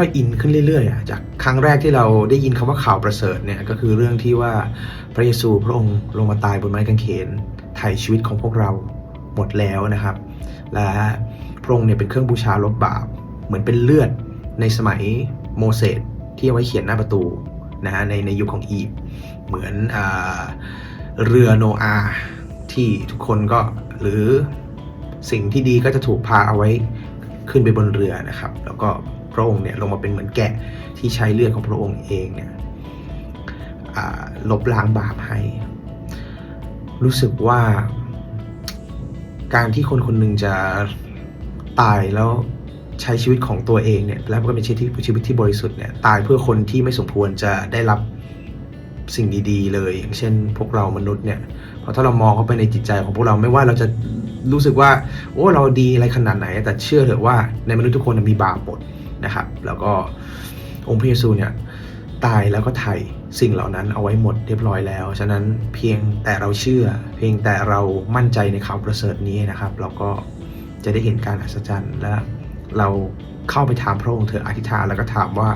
่อยๆอินขึ้นเรื่อยๆจากครั้งแรกที่เราได้ยินคำว่าข่าวประเสริฐเนี่ยก็คือเรื่องที่ว่าพระเยซูพระองค์ลงมาตายบนไม้กางเขนไถ่ชีวิตของพวกเราหมดแล้วนะครับ และพระองค์เนี่ยเป็นเครื่องบูชาลบบาป เหมือนเป็นเลือดในสมัยโมเสสที่เอาไว้เขียนหน้าประตูนะฮะในในยุคของอียิปต์เหมือนอเรือโนอาห์ที่ทุกคนก็หรือสิ่งที่ดีก็จะถูกพาเอาไว้ ขึ้นไปบนเรือนะครับ แล้วก็พระองค์เนี่ยลงมาเป็นเหมือนแกะที่ใช้เลือดของพระองค์เองเนี่ยลบล้างบาปให้ รู้สึกว่าการที่คนคนหนึ่งจะตายแล้วใช้ชีวิตของตัวเองเนี่ยแล้วก็เป็นชีวิตที่ชีวิตที่บริสุทธิ์เนี่ยตายเพื่อคนที่ไม่สมควรจะได้รับ สิ่งดีๆ เลยอย่างเช่น พวกเรามนุษย์เนี่ยเพราะถ้าเรามองเข้าไปในจิตใจของพวกเราไม่ว่าเราจะรู้สึกว่าโอ้เราดีอะไรขนาดไหน แต่เชื่อเถอะว่าในมนุษย์ทุกคนมีบาปหมดนะครับ แล้วก็องค์พระเยซูเนี่ยตายแล้วก็ไถ่สิ่งเหล่านั้นเอาไว้หมดเรียบร้อยแล้ว ฉะนั้นเพียงแต่เราเชื่อ เพียงแต่เรามั่นใจในข่าวประเสริฐนี้นะครับเราก็จะได้เห็นการอัศจรรย์และเราเข้าไปถามพระองค์เถอะอธิษฐานแล้วก็ถามว่า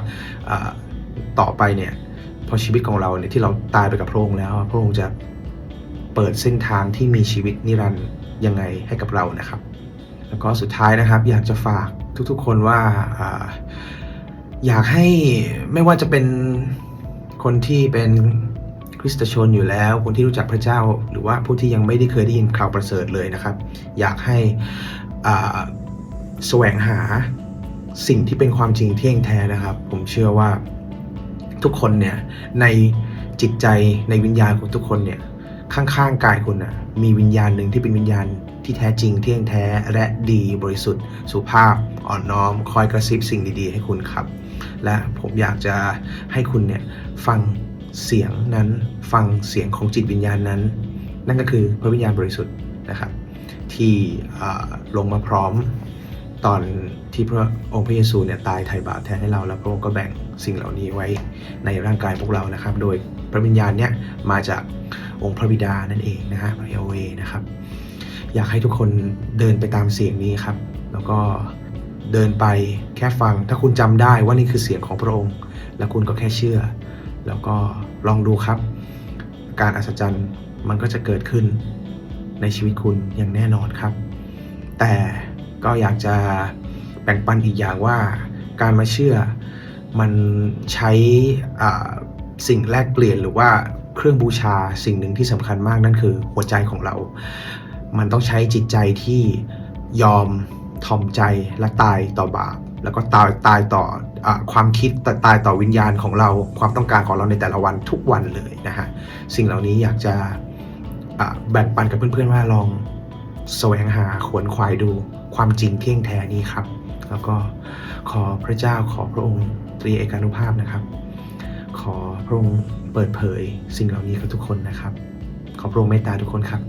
ต่อไปเนี่ย พอชีวิตของเราเนี่ยที่เราตายไปกับพระองค์แล้ว พระองค์จะเปิดเส้นทางที่มีชีวิตนิรันดร์ยังไงให้กับเรานะครับ แล้วก็สุดท้ายนะครับ อยากจะฝากทุกๆคนว่าออยากให้ไม่ว่าจะเป็นคนที่เป็นคริสตชนอยู่แล้ว คนที่รู้จักพระเจ้า หรือว่าผู้ที่ยังไม่ได้เคยได้ยินข่าวประเสริฐเลยนะครับ อยากให้แสวงหาสิ่งที่เป็นความจริงที่แท้งแท้นะครับ ผมเชื่อว่า ทุกคนเนี่ยในจิตใจในวิญญาณของทุกคนเนี่ยข้างๆกายคุณนะมีวิญญาณหนึ่งที่เป็นวิญญาณที่แท้จริงเที่แท้งแท้และดีบริสุทธิ์ สุภาพอ่อนน้อม คอยกระซิบสิ่งดีๆ ให้คุณครับ และผมอยากจะให้คุณเนี่ยฟังเสียงนั้นฟังเสียงของจิตวิญญาณนั้น นั่นก็คือพระวิญญาณบริสุทธิ์นะครับ ที่ลงมาพร้อม ตอนที่พระองค์พระเยซูเนี่ยตายไถ่บาปแทนให้เราแล้วพระองค์ก็แบ่งสิ่งเหล่านี้ไว้ในร่างกายพวกเรานะครับ โดยพระวิญญาณเนี่ยมาจากองค์พระบิดานั่นเองนะฮะพระยเวนะครับ อยากให้ทุกคนเดินไปตามเสียงนี้ครับ แล้วก็เดินไปแค่ฟัง ถ้าคุณจำได้ว่านี่คือเสียงของพระองค์ แล้วคุณก็แค่เชื่อ แล้วก็ลองดูครับ การอัศจรรย์มันก็จะเกิดขึ้นในชีวิตคุณอย่างแน่นอนครับ แต่ ก็อยากจะแบ่งปันอีกอย่างว่าการมาเชื่อมันใช้สิ่งแลกเปลี่ยนหรือว่าเครื่องบูชาสิ่งหนึ่งที่สำคัญมากนั่นคือหัวใจของเรา มันต้องใช้จิตใจที่ยอมทอมใจและตายต่อบาปแล้วก็ตายตายต่ออความคิดตตายต่อวิญญาณของเรา ความต้องการของเราในแต่ละวันทุกวันเลยนะฮะสิ่งเหล่านี้อยากจะแบ่งปันกับเพื่อนๆว่าลองแสวงหาขวนขวายดู ความจริงเที่ยงแท้นี้ครับ แล้วก็ขอพระเจ้าขอพระองค์ตรีเอกานุภาพนะครับ ขอพระองค์เปิดเผยสิ่งเหล่านี้กับทุกคนนะครับ ขอพระองค์เมตตาทุกคนครับ